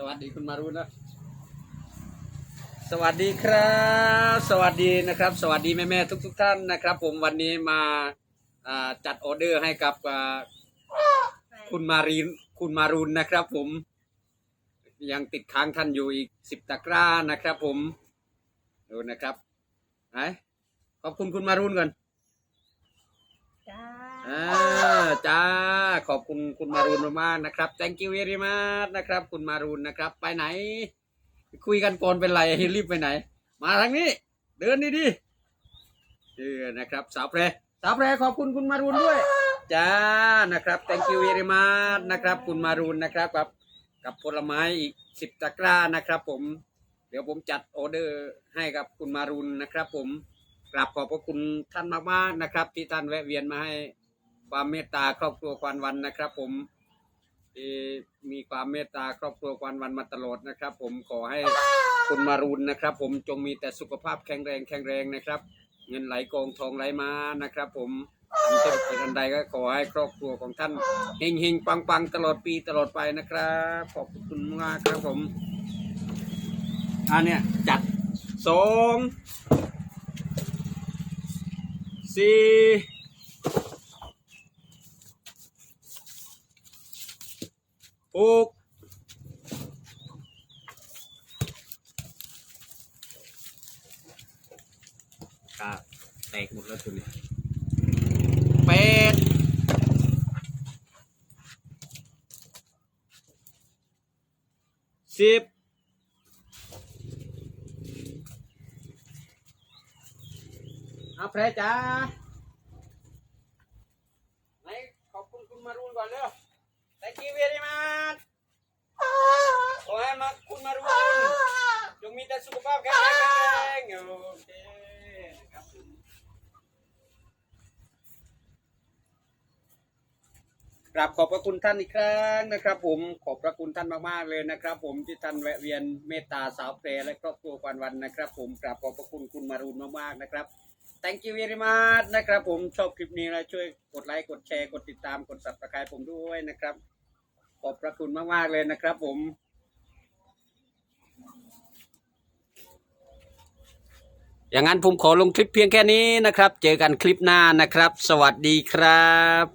สวัสดีคุณมารุนนะ สวัสดีครับ สวัสดีนะครับ สวัสดีแม่แม่ทุกทุกๆท่านนะครับ ผมวันนี้มาอ่าจัดออเดอร์ให้กับอ่าคุณมารีนคุณมารุนนะครับ ผม ยังติดค้างท่านอยู่อีกสิบตะกร้านะครับ ผมดูนะครับไหนขอบคุณคุณมารุนก่อนจ้า อ่าจ้า ขอบคุณคุณมารุนมากนะครับ thank you very much นะครับ คุณมารุนนะครับ ไปไหน คุยกันก่อนเป็นไรรีบไปไหน มาทางนี้ เดินดีดีๆเออนะครับ สาวแพรสาวแพรขอบคุณคุณมารุนด้วยจ้านะครับ thank you very much นะครับ คุณมารุนนะครับกับกับผลไม้อีกสิบตะกร้านะครับ ผม เดี๋ยวผมจัดออเดอร์ให้กับคุณมารุนนะครับ ผมกราบขอบพระคุณท่านมากๆนะครับ ที่ท่านแวะเวียนมาให้ ความเมตตาครอบครัวควันวันนะครับ ผมมีความเมตตาครอบครัวควันวันมาตลอดนะครับ ผมขอให้คุณมารุนนะครับ ผมจงมีแต่สุขภาพแข็งแรงแข็งแรงนะครับ เงินไหลกองทองไหลมานะครับ ผมทำธุรกิจอันใดก็ขอให้ครอบครัวของท่านเฮงเฮงปังปังตลอดปีตลอดไปนะครับ ขอบคุณมากครับผมอันเนี้ยจัดสองสี่ หกครับแตกหมดแล้วตัวนี้แปดสิบเอาแพรจ้าไหนขอบคุณคุณมารุนก่อนเร็ว thank you very much ขอให้มาคุณมารุนจงมีแต่สุขภาพแข็งแรงโอเคครับผมกราบขอบพระคุณท่านอีกครั้งนะครับ ผมขอบพระคุณท่านมากๆเลยนะครับ ผมที่ท่านแวะเวียนเมตตาสาวเพลและครอบครัวควันวันนะครับ ผมกราบขอบพระคุณคุณมารุนมากๆนะครับ thank you very much นะครับ ผมชอบคลิปนี้แล้วช่วยกดไลค์กดแชร์กดติดตามกด subscribe ผมด้วยนะครับ ขอบพระคุณมาก ๆ เลยนะครับผมอย่างนั้นผมขอลงคลิปเพียงแค่นี้นะครับ เจอกันคลิปหน้านะครับ สวัสดีครับ